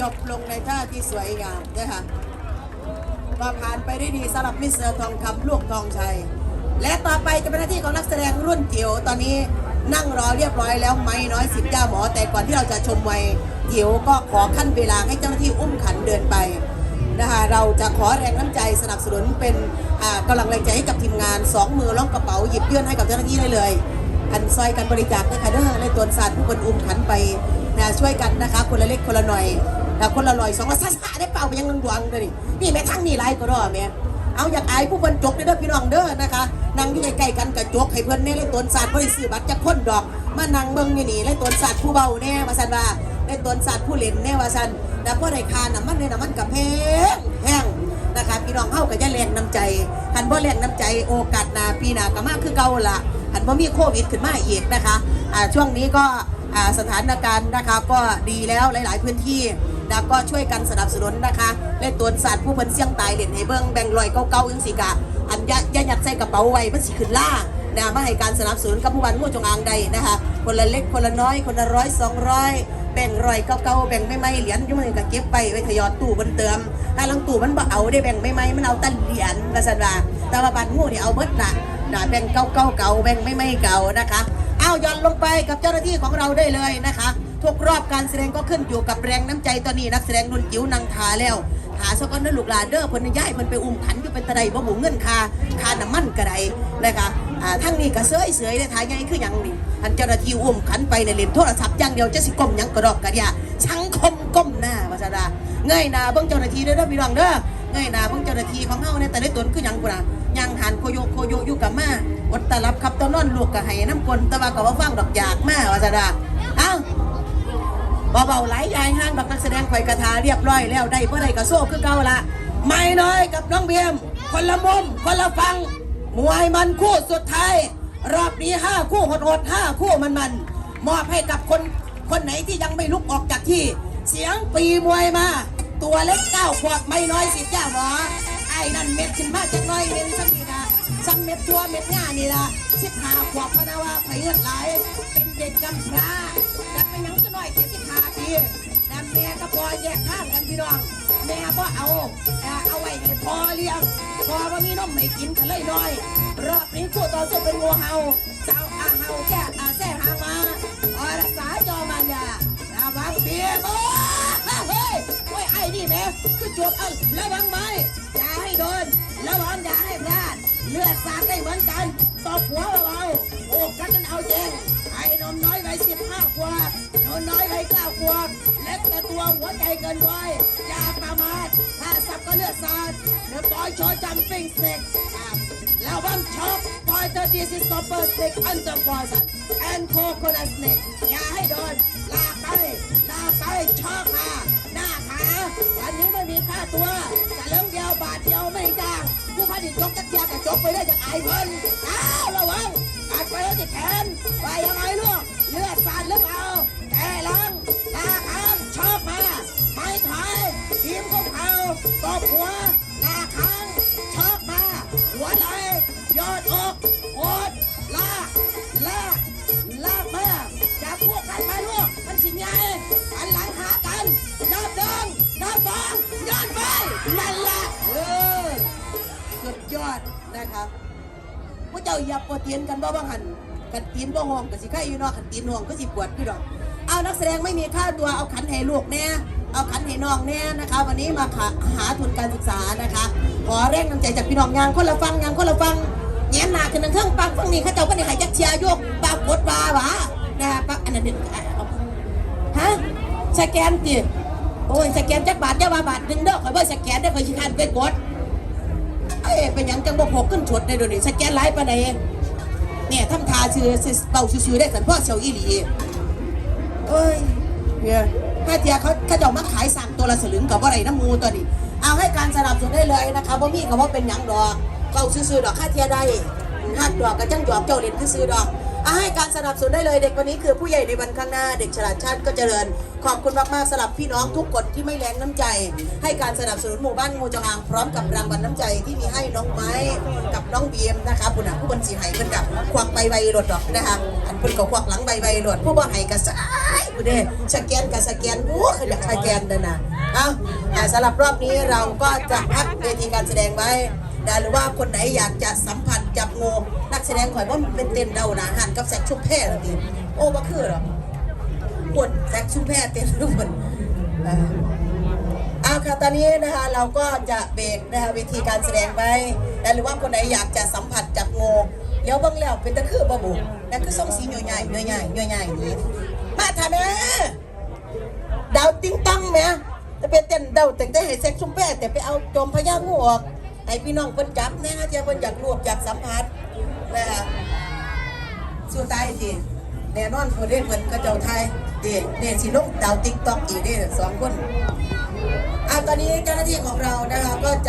จบลงในท่าที่สวยงามนะคะก็ผ่านไปได้ดีสำหรับมิสเตอร์ทองคำลูกทองชัย และต่อไปจะเป็นหน้าที่ของนักแสดงรุ่นจิ๋วตอนนี้นั่งรอเรียบร้อยแล้วไม่น้อยสิบเจ้าหมอ แต่ก่อนที่เราจะชมวัยจิ๋วก็ขอขั้นเวลาให้เจ้าหน้าที่อุ้มขันเดินไปนะคะเราจะขอแรงน้ำใจสนับสนุนเป็นอ่ากำลังแรงใจให้กับทีมงานสองมือล่องกระเป๋าหยิบยื่นให้กับเจ้าหน้าที่ได้เลยอันซอยกันบริจาคนะคะเด้อในตัวสัตว์ผู้คนอุ้มขันไป นะช่วยกันนะคะ คนละเล็กคนละหน่อยแต่คนละลอยสองละซ่าๆได้เปล่าไปยังดวงๆเลยนี่แม่ทั้งนี่ไรก็รอแม่เอาอยากอายผู้คนจกเด้อพี่น้องเด้อนะคะนั่งอยู่ใกล้ๆกันกับจกให้เพื่อนเนี่ยเลยตนศาสตร์บริสื่อบัตรจะค้นดอก มานั่งเบิ่งอยู่นี่เลยตนศาสตร์ผู้เบาแน่วาสันว่าเลยตนศาสตร์ผู้เล่นแน่ว่าสันแต่พวกในคาน้ำมันในน้ำมันกับแพงแพงนะคะพี่น้องเข้ากับจะแรงน้ำใจหันบ่แรงน้ำใจโอกาสนาปีหนาก็มากคือเก่าละหันบ่มีโควิดขึ้นมาอีกนะคะอ่าช่วงนี้ก็ สถานการณ์นะคะก็ดีแล้วหลาย ๆ พื้นที่แล้วก็ช่วยกันสนับสนุนนะคะและตัวศาสตร์ผู้เพิ่นเสี่ยงตายเล่นให้เบิ่งแบ่งลอยเก่าๆจังสิกะอันยะยะยัดใส่กระเป๋าไว้มันสิขึ้นล่านะมาให้การสนับสนุนกับผู้บันงูจงอางใดนะคะคนละเล็กคนละน้อยคนละร้อยสองร้อยแบ่งรอยเก่าๆแบ่งไม่ไม่เหรียญยุ่มือก็เก็บไปไว้ทยอยตู้บนเติมถ้าลังตู้มันบ่เอาได้แบ่งไม่ไม่มันเอาตันเหรียญว่าซั่นว่าแต่ว่าบันงูนี่เอาเบิดละ นะแบ่งเก่าๆเก่าแบ่งไม่ไม่เก่านะคะเอาย้อนลงไปกับเจ้าหน้าที่ของเราได้เลยนะคะ ทุกรอบการแสดงก็ขึ้นอยู่กับแรงน้ำใจตอนนี้นักแสดงนุ่นจิ๋วนางทาแล้วหาสกอนนั่นลูกลาเด้อเพิ่นย้ายเพิ่นไปอุ้มขันอยู่เป็นตะไดบ่หมูเงินคาคาน้ำมันกระไดนะคะอ่าทั้งนี้ก็เสยเสยเลยทายใหญ่คือยังนี่อันเจ้าหน้าที่อุ้มขันไปในเล่นโทรศัพท์อย่างเดียวจะสิก้มยังกระดอกกระเดียสังคมก้มหน้าว่าซะดาเงยหน้าเบิ่งเจ้าหน้าที่เด้อเด้อพี่น้องเด้อเงยหน้าเบิ่งเจ้าหน้าที่ของเฮาเนี่ยแต่ในตนคือยังกูนะ ยังหันโคโยโคโยอยู่กับมาอดตารับครับตัวนอนลูกก็ให้น้ำกลต่ว่าก็บ่ฟังดอกอยากมาว่าซะดาเอ้าเบาๆไหลยายห้างดอกนักแสดงไฟกระทาเรียบร้อยแล้วได้เพื่อได้กระโซ่คือเก่าละไม่น้อยกับน้องเบียม คนละมุม คนละฟังมวยมันคู่สุดท้าย รอบนี้ห้าคู่หดหดห้าคู่มันมันมอบให้กับคนคนไหนที่ยังไม่ลุกออกจากที่ เสียงปีมวยมา ตัวเล็กเก้าขวบไม่น้อยสิบย่าหมอ อ้นั่นเม็ดขึ้นมาจากน้อยเม็ดสักนี่นะสักเม็ดตัวเม็ดง่านี่ละสิบห้าขวบพนะว่าไผ่เลือดไหลเป็นเด็กกำพร้าแต่เป็นหยังก็น้อยแค่สิบห้าปีแต่แม่ก็พอแยกข้างกันพี่น้องแม่ก็เอาเอาไว้ให้พอเลี้ยงพอว่ามีนมไม่กินกันเลยน้อยรอบนี้คู่ต่อสู้เป็นงูเห่าเจ้าอาเห่าแก่อาแซ่หามาอรักษาจอมันยาระวังเบียร์ คือจวบเอาระวังไหมอย่าให้โดน ระวังอย่าให้พลาด เลือดสาดได้เหมือนกันตบหัวเบาๆโอ้กันกันเอาจริง ไอ้นมน้อยวัยสิบห้าขวบนมน้อยวัยเก้าขวบเล็กแต่ตัวหัวใจเกินร้อยอย่าประมาทถ้าสับก็เลือดสาดเดอะบอยโชว์จัมปิ้งสเต็กระวังช็อปบอยเตอร์ดีซิสต็อปเปอร์สเต็กอันเดอร์ฟอร์สันแอนโคโคนัสเต็กอย่าให้โดนลาไปลาไปช็อกมาหน้าขาวันนี้ไม่มีค่าตัวจะเลี้ยงเดียวบาทเดียวไม่จ้างผู้พันดิจกตะเกียบแต่จกไปได้จากไอ้เพิ่นอ้าวระ แขนไปยังไงลูก เลือดสาดหรือเปล่าแก่หลังตาค้างชอบมาไม่ถอยทีมของเขาตบหัวหน้าค้างชอบมา หัวไหลยอดอกโอดลาลาลากมาจับพวกกันมาลูก มันสิไงหันหลังหากันนับเดิงนับสองยอดไปนั่นแหละเออสุดยอดนะครับพวกเจ้าอย่าปวดเตียนกันบ่บ้างหัน กันตีนบ่ห้องก็สิไข่อยู่นาะกันตีนห้องก็สิปวดพี่ดอก เอานักแสดงไม่มีค่าตัวเอาขันให้ลูกแน่เอาขันให้น้องแน่นะคะ วันนี้มาหาทุนการศึกษานะคะ ขอแรงน้ำใจจากพี่น้องยางคนละฟังยางคนละฟังแง้มหนาขึ้นเครื่องปังฟังนี่ข้าเจ้าก็ได้ใครจักเชียโยกปากกดบาหวะนะฮะปักอันนั้นนึงฮะสแกนติโอ้ยสแกนจักบาทเจ้าว่าบาทหนึ่งเด้อข่อยบ่สแกนได้อข่อยสิคันไปกดเอ้ยเป็นยังจังบ่พกขึ้นชดในเดี๋ยวนี้สแกนไลฟ์ปานใด เนี่ยทำทาชื่อสิเป่าชื่อได้สันพ่อเฉียวอีหลีเอ้ยเนี่ยถ้าเทียเขาเขาจะเอามาขายสั่งตัวละสลึงกับว่าไรน้ำมูตัวนี้ เอาให้การสนับสนุนได้เลยนะคะบ่มีกับว่าเป็นหยังดอกเป่าซื่อๆดอกค่าเทียได้หักดอกกระจังหยอกเจ้าเล่นซื่อๆดอก อะให้การสนับสนุนได้เลยเด็กคนนี้คือผู้ใหญ่ในวันข้างหน้า เด็กฉลาดชาติก็เจริญ ขอบคุณมากๆสำหรับพี่น้องทุกคนที่ไม่แรงน้ำใจ ให้การสนับสนุนหมู่บ้านงูจงอางพร้อมกับรางวัลน้ำใจที่มีให้น้องไม้กับน้องเบียมนะคะคุณอะผู้บนสีไห้เพิ่นกับควักใบใบหลดดอกนะคะอันเพิ่นก็ควักหลังใบใบหลดผู้บ่ให้ก็สายผู้เด้สแกนกับสแกนโอ้ขยันสแกนเด้อนะเอ้าอ่สำหรับรอบนี้เราก็จะพักเวทีการแสดงไว้ นะหรือว่าคนไหนอยากจะสัมผัสจับงูนักแสดงข่อยว่ามันเป็นเต้นเดาหนาหันกับแซกชุมแพร่หรอทีโอ้บ่คือหรอปวดแซกชุมแพร่เต้นทุกคนอาเอาค่ะตอนนี้นะคะเราก็จะเบรกนะคะวิธีการแสดงไปนะหรือว่าคนไหนอยากจะสัมผัสจับงูเดี๋ยวบิ่งแล้วเป็นตะคือบะบุนั่นคือส่งสีใหญ่ๆใหญ่ๆใหญ่นี้มาทำแม่ดาวติ้งตั้งแม่จะเป็นเต้นเดาแต่งได้ให้เซ็กชุมแป้แต่ไปเอาจอมพญางูออก ให้พี่น้องเพิ่นจับนะเจ้าเพิ่นอยากรวบอยากสัมผัสนะคะสู้ายสิแน่นอนคนเด้เพิ่นก็เจ้าไทยเด็เด็สิลงดาวติ๊กต็อกอีกเด้สองคนอะตอนนี้เจ้าหน้าที่ของเรานะคะก็จะ